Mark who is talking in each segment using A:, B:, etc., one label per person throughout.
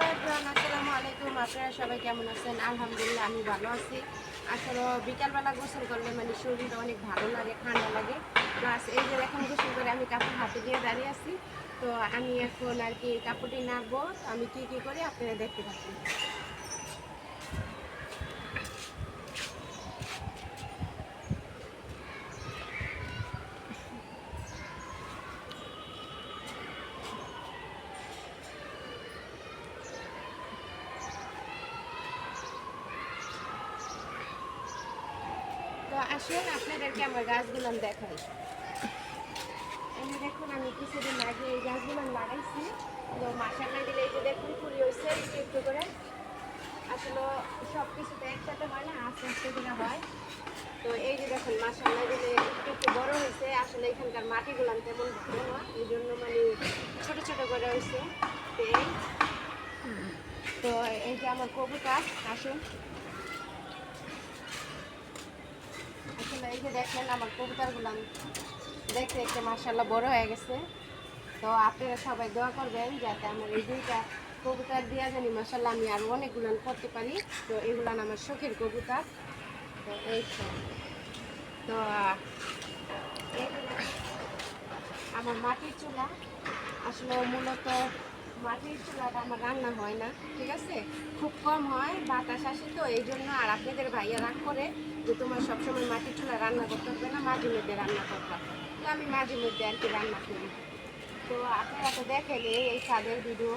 A: আলাইকুম। আপনারা সবাই কেমন আছেন? আলহামদুলিল্লাহ, আমি ভালো আছি। আসলে বিকালবেলা গোসল করলে মানে শরীর অনেক ভালো লাগে, ঠান্ডা লাগে। প্লাস এই যে এখন গোসল করে আমি কাপড় হাতে দিয়ে দাঁড়িয়ে আছি। তো আমি এখন আর কি কাপড়টি নাড়বো। আমি কী কী করি আপনারা দেখতে পাচ্ছেন আসুন, আপনাদেরকে আমার গাছগুলো দেখাই। দেখুন, আমি কিছুদিন আগে এই গাছগুলো লাগাইছি। তো মাসাল্লাহ দিলে এই যে দেখুন, কুড়ি হয়েছে একটু একটু করে। আসলে সব কিছুতে একসাথে হয় না, আস্তে আস্তে করে হয়। তো এই যে দেখুন মাসাল্লাহ দিলে একটু একটু বড় হয়েছে। আসলে এখানকার মাটিগুলো তেমন ভালো না, এই জন্য মানে ছোট ছোট করে হয়েছে। তো এই যে আমার কবুতর, আসুন। এই যে আমার কবুতরগুলো দেখতে দেখতে বড় হয়ে গেছে। তো আপনারা সবাই দোয়া করবেন যাতে আমার এই দুইটা কবুতর দিয়া জানি মার্শাল্লাহ আমি আরও অনেকগুলো করতে পারি। তো এগুলো আমার শখের কবুতর। তো এই তো। আমার মাটির চুলা। আসলে মূলত মাটির চুলাটা আমার রান্না হয় না, ঠিক আছে? খুব কম হয়, বাতাস আসে তো এই জন্য আর আপনাদের ভাইয়া রাগ করে। যে তোমার সবসময় মাটির চুলা রান্না করতে হবে না, মাঝে মধ্যে রান্না করতে তো আমি মাঝে মধ্যে আর কি রান্না করি। তো আপনারা তো দেখেন এই স্বাদের ভিডিও।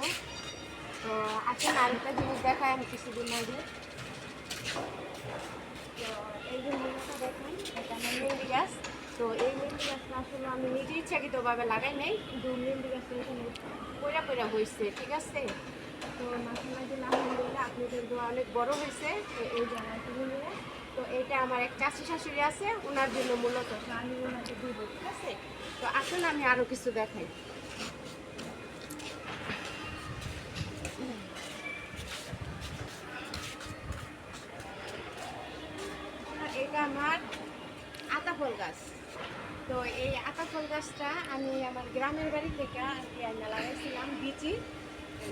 A: তো আসেন আরেকটা জিনিস দেখায় আমি কিছুদিন আগে। তো এই যে দেখেন, এটা মেহেন্দি গাছ। তো এই মেহেন্দি গাছটা আসলে আমি নিজে ইচ্ছাকৃতভাবে লাগাই নাই, কিন্তু মেহেন্দি গাছটা এখানে পয়রা পয়রা হয়েছে ঠিক আছে? তো মাঝে মাঝে আলহামদুলিল্লাহ আপনাদের অনেক বড় হয়েছে তো এই জায়গাটা মিলিয়ে তো এটা আমার এক চাষি শাশুড়ি আছে ওনার জন্য মূলত আমি ওনাকে দিব, ঠিক আছে? তো আসুন, আমি আরও কিছু দেখাই। এটা আমার আতা ফল গাছ। তো এই আতা ফল গাছটা আমি আমার গ্রামের বাড়ি থেকে আইনা লাগাইছিলাম, বিচি।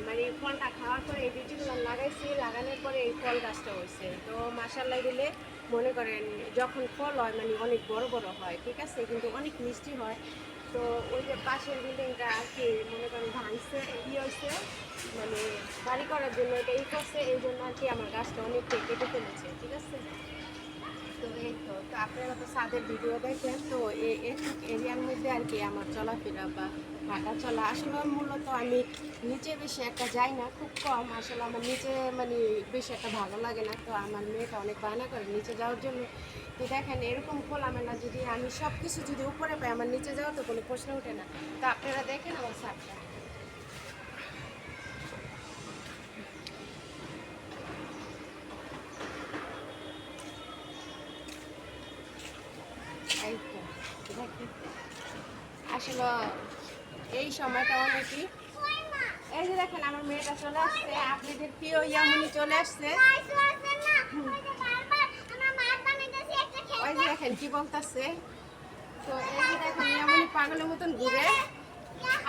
A: মানে ফলটা খাওয়ার পরে এই বিচিগুলো লাগাইছি, লাগানোর পরে এই ফল গাছটা হয়েছে। তো মাসাল্লাহ দিলে মনে করেন যখন ফল হয় মানে অনেক বড় বড় হয়, ঠিক আছে? কিন্তু অনেক মিষ্টি হয়। তো ওই যে পাশের বিল্ডিংটা আর কি, মনে করেন ভাঙছে, ই হয়েছে মানে বাড়ি করার জন্য এটা ই করছে, এই জন্য আর কি আমার গাছটা অনেক কেটে ফেলেছে, ঠিক আছে? তো এই তো তো আপনারা তো ছাদের ভিডিও দেখেন, তো এই এরিয়ার মধ্যে আর কি আমার চলাফেরা বা হাঁটা চলা, আসলে মূলত আমি নিচে বেশি একটা যাই না, খুব কম। আসলে আমার নিচে মানে বেশি একটা ভালো লাগে না, তো আমার মেয়েটা অনেক বায়না করে নিচে যাওয়ার জন্য। তো দেখেন, এরকম খোলামেলা যদি আমি সব কিছু যদি উপরে পাই, আমার নিচে যাওয়া তো কোনো প্রশ্ন ওঠে না। তো আপনারা দেখেন আমার ছাদটা এই তো আসলে এই সময়টা অনেকই এই যে দেখেন, আমার মেয়েটা চলে আসছে। আপনাদের প্রিয় ইয়ামুনি চলে আসছে। ওই যে দেখেন, কি বলতেছে? তো এই যে দেখেন, ইয়ামুনি পাগলের মতন ঘুরে।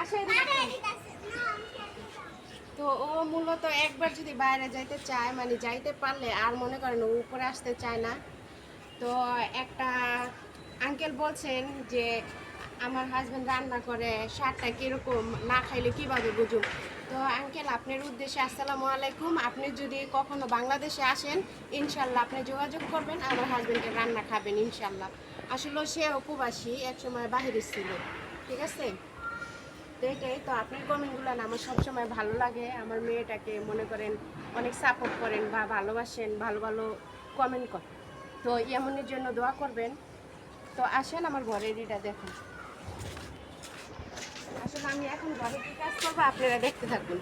A: আসে এদিকে তো ও মূলত একবার যদি বাইরে যাইতে চায় মানে যাইতে পারলে আর মনে করেন ও উপরে আসতে চায় না। তো একটা আঙ্কেল বলছেন যে আমার হাজব্যান্ড রান্না করে স্বাদটা কীরকম, না খাইলে কীভাবে বুঝুন তো আঙ্কেল আপনার উদ্দেশ্যে আসসালামু আলাইকুম। আপনি যদি কখনো বাংলাদেশে আসেন, ইনশাল্লাহ আপনি যোগাযোগ করবেন, আমার হাজব্যান্ডের রান্না খাবেন, ইনশাল্লাহ। আসলে সে উপবাসী একসময় বাহিরে ছিল, ঠিক আছে? তো এটাই তো, আপনার কমেন্টগুলো আমার সবসময় ভালো লাগে। আমার মেয়েটাকে মনে করেন অনেক সাপোর্ট করেন বা ভালোবাসেন, ভালো ভালো কমেন্ট করেন। তো এমনের জন্য দোয়া করবেন। তো আসেন আমার ঘরের এটা দেখুন। আসলে আমি এখন আপনারা দেখতে থাকুন।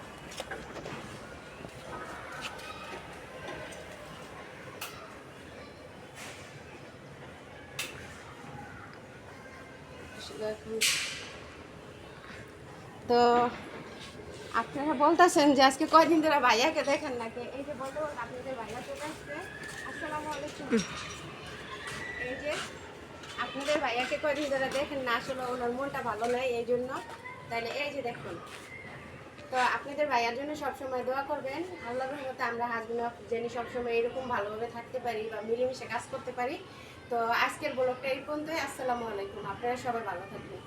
A: তো আপনারা বলতেছেন যে আজকে কয়দিন ধরে ভাইয়াকে দেখেন নাকি? এই যে বলতে আপনাদের ভাইয়া চলে আসছে। আসসালামু আলাইকুম। আপনাদের ভাইয়াকে কয়দিন ধরে দেখেন না, আসলে ওনার মনটা ভালো নাই, এই জন্য। তাহলে এই যে দেখুন, তো আপনাদের ভাইয়ার জন্য সবসময় দোয়া করবেন। আল্লাহর রহমতে আমরা হাজবেন্ড যেন সবসময় এরকম ভালোভাবে থাকতে পারি বা মিলেমিশে কাজ করতে পারি। তো আজকের ব্লগটা এই পর্যন্তই। আসসালামু আলাইকুম। আপনারা সবাই ভালো থাকবেন।